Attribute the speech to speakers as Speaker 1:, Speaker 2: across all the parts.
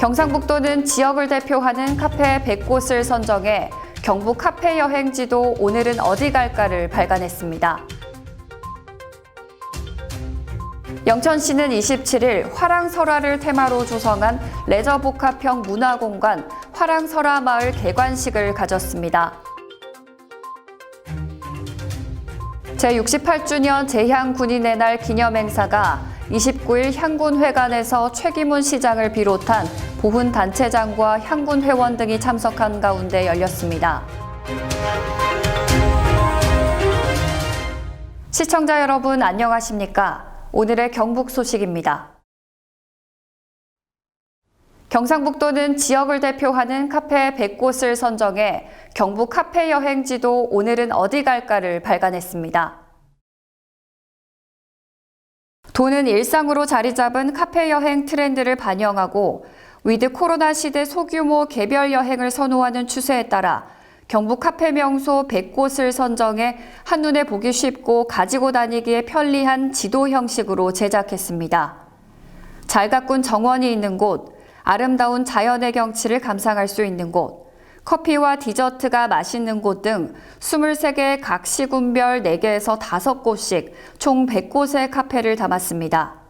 Speaker 1: 경상북도는 지역을 대표하는 카페 100곳을 선정해 경북 카페 여행지도 오늘은 어디 갈까를 발간했습니다. 영천시는 27일 화랑설화를 테마로 조성한 레저복합형 문화공간 화랑설화마을 개관식을 가졌습니다. 제68주년 제향군인의 날 기념행사가 29일 향군회관에서 최기문 시장을 비롯한 보훈 단체장과 향군 회원 등이 참석한 가운데 열렸습니다. 시청자 여러분 안녕하십니까? 오늘의 경북 소식입니다. 경상북도는 지역을 대표하는 카페 100곳을 선정해 경북 카페 여행지도 오늘은 어디 갈까를 발간했습니다. 도는 일상으로 자리 잡은 카페 여행 트렌드를 반영하고 위드 코로나 시대 소규모 개별 여행을 선호하는 추세에 따라 경북 카페 명소 100곳을 선정해 한눈에 보기 쉽고 가지고 다니기에 편리한 지도 형식으로 제작했습니다. 잘 가꾼 정원이 있는 곳, 아름다운 자연의 경치를 감상할 수 있는 곳, 커피와 디저트가 맛있는 곳 등 23개 각 시군별 4개에서 5곳씩 총 100곳의 카페를 담았습니다.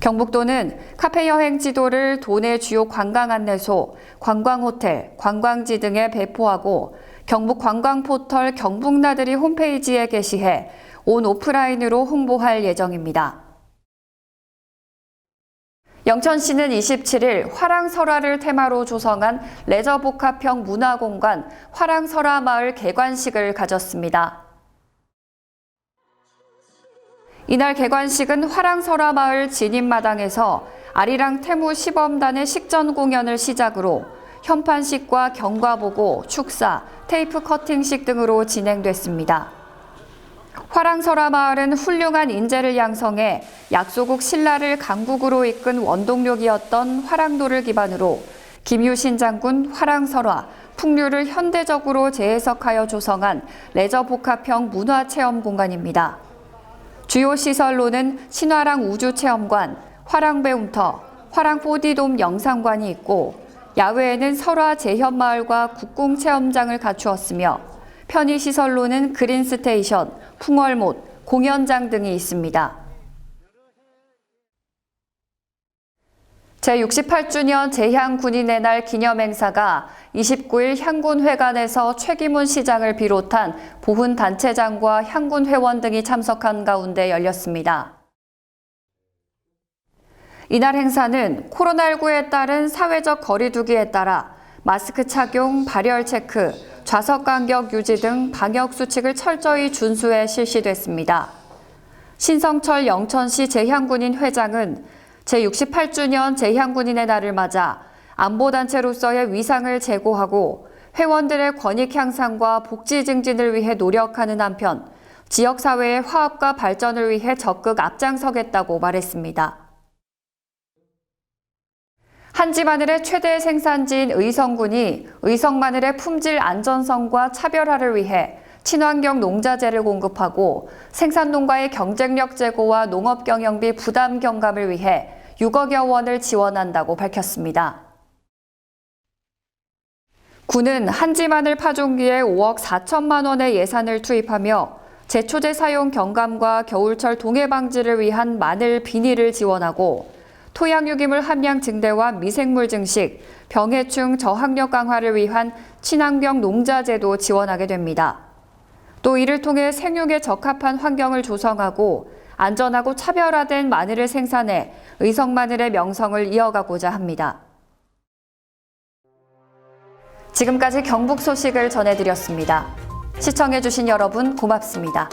Speaker 1: 경북도는 카페 여행 지도를 도내 주요 관광 안내소, 관광호텔, 관광지 등에 배포하고 경북 관광 포털 경북나들이 홈페이지에 게시해 온 오프라인으로 홍보할 예정입니다. 영천시는 27일 화랑설화를 테마로 조성한 레저복합형 문화공간 화랑설화마을 개관식을 가졌습니다. 이날 개관식은 화랑설화마을 진입마당에서 아리랑 태무 시범단의 식전 공연을 시작으로 현판식과 경과보고, 축사, 테이프 커팅식 등으로 진행됐습니다. 화랑설화 마을은 훌륭한 인재를 양성해 약소국 신라를 강국으로 이끈 원동력이었던 화랑도를 기반으로 김유신 장군 화랑설화, 풍류를 현대적으로 재해석하여 조성한 레저 복합형 문화 체험 공간입니다. 주요 시설로는 신화랑 우주 체험관, 화랑 배움터, 화랑포디돔 영상관이 있고 야외에는 설화 재현마을과 국궁 체험장을 갖추었으며 편의시설로는 그린스테이션, 풍월못, 공연장 등이 있습니다. 제68주년 제향군인의 날 기념행사가 29일 향군회관에서 최기문 시장을 비롯한 보훈 단체장과 향군 회원 등이 참석한 가운데 열렸습니다. 이날 행사는 코로나19에 따른 사회적 거리두기에 따라 마스크 착용, 발열 체크, 좌석 간격 유지 등 방역 수칙을 철저히 준수해 실시됐습니다. 신성철 영천시 재향군인 회장은 제68주년 재향군인의 날을 맞아 안보단체로서의 위상을 제고하고 회원들의 권익 향상과 복지 증진을 위해 노력하는 한편 지역사회의 화합과 발전을 위해 적극 앞장서겠다고 말했습니다. 한지 마늘의 최대 생산지인 의성군이 의성 마늘의 품질 안전성과 차별화를 위해 친환경 농자재를 공급하고 생산 농가의 경쟁력 제고와 농업 경영비 부담 경감을 위해 6억여 원을 지원한다고 밝혔습니다. 군은 한지 마늘 파종기에 5억 4천만 원의 예산을 투입하며 제초제 사용 경감과 겨울철 동해 방지를 위한 마늘 비닐을 지원하고 토양 유기물 함량 증대와 미생물 증식, 병해충 저항력 강화를 위한 친환경 농자재도 지원하게 됩니다. 또 이를 통해 생육에 적합한 환경을 조성하고 안전하고 차별화된 마늘을 생산해 의성 마늘의 명성을 이어가고자 합니다. 지금까지 경북 소식을 전해드렸습니다. 시청해주신 여러분 고맙습니다.